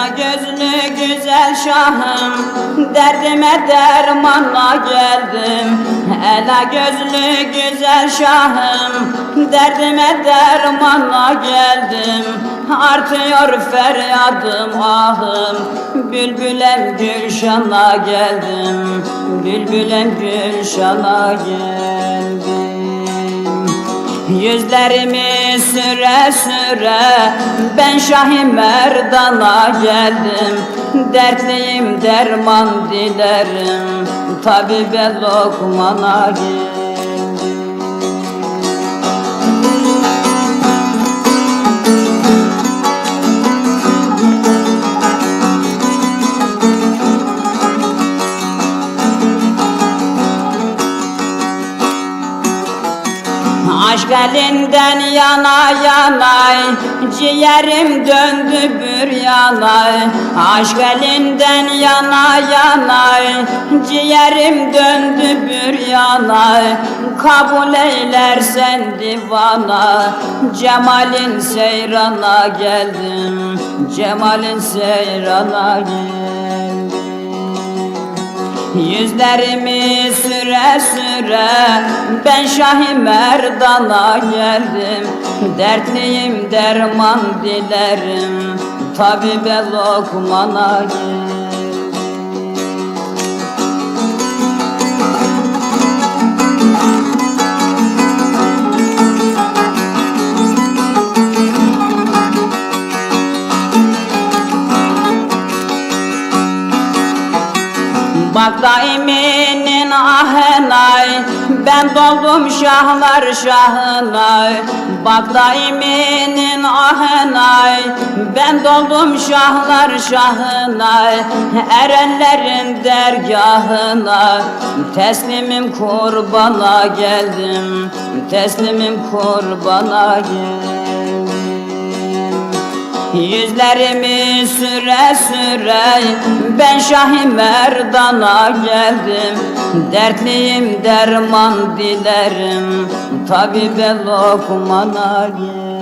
Sevda gözlü güzel şahım Derdime dermanla geldim. Ela gözlü güzel şahım Derdime dermanla geldim. Artıyor feryadım ahım Bülbülem Gülşan'a geldim. Bülbülem Gülşan'a geldim. Yüzlerimi süre süre ben Şahi Merdan'a geldim. Dertliyim derman dilerim. Tabibe lokmana geldim Aşk elinden yana yanay Ciğerim döndü bir yanay. Aşk elinden yana yanay Ciğerim döndü bir yanay. Kabul eylersen divana Cemalin seyrana geldim. Cemalin seyrana geldim Yüzlerimi süre süre ben Şahi Merdan'a geldim. Dertliyim derman dilerim. Tabibe lokmana geldim Bak daiminin ahenay Ben doldum şahlar şahınay. Bak daiminin ahenay Ben doldum şahlar şahınay. Erenlerin dergahına Teslimim kurbana geldim Teslimim kurbana geldim Yüzlerimi süre süre ben Şahi Merdan'a geldim. Dertliyim derman dilerim. Tabibe lokmana geldim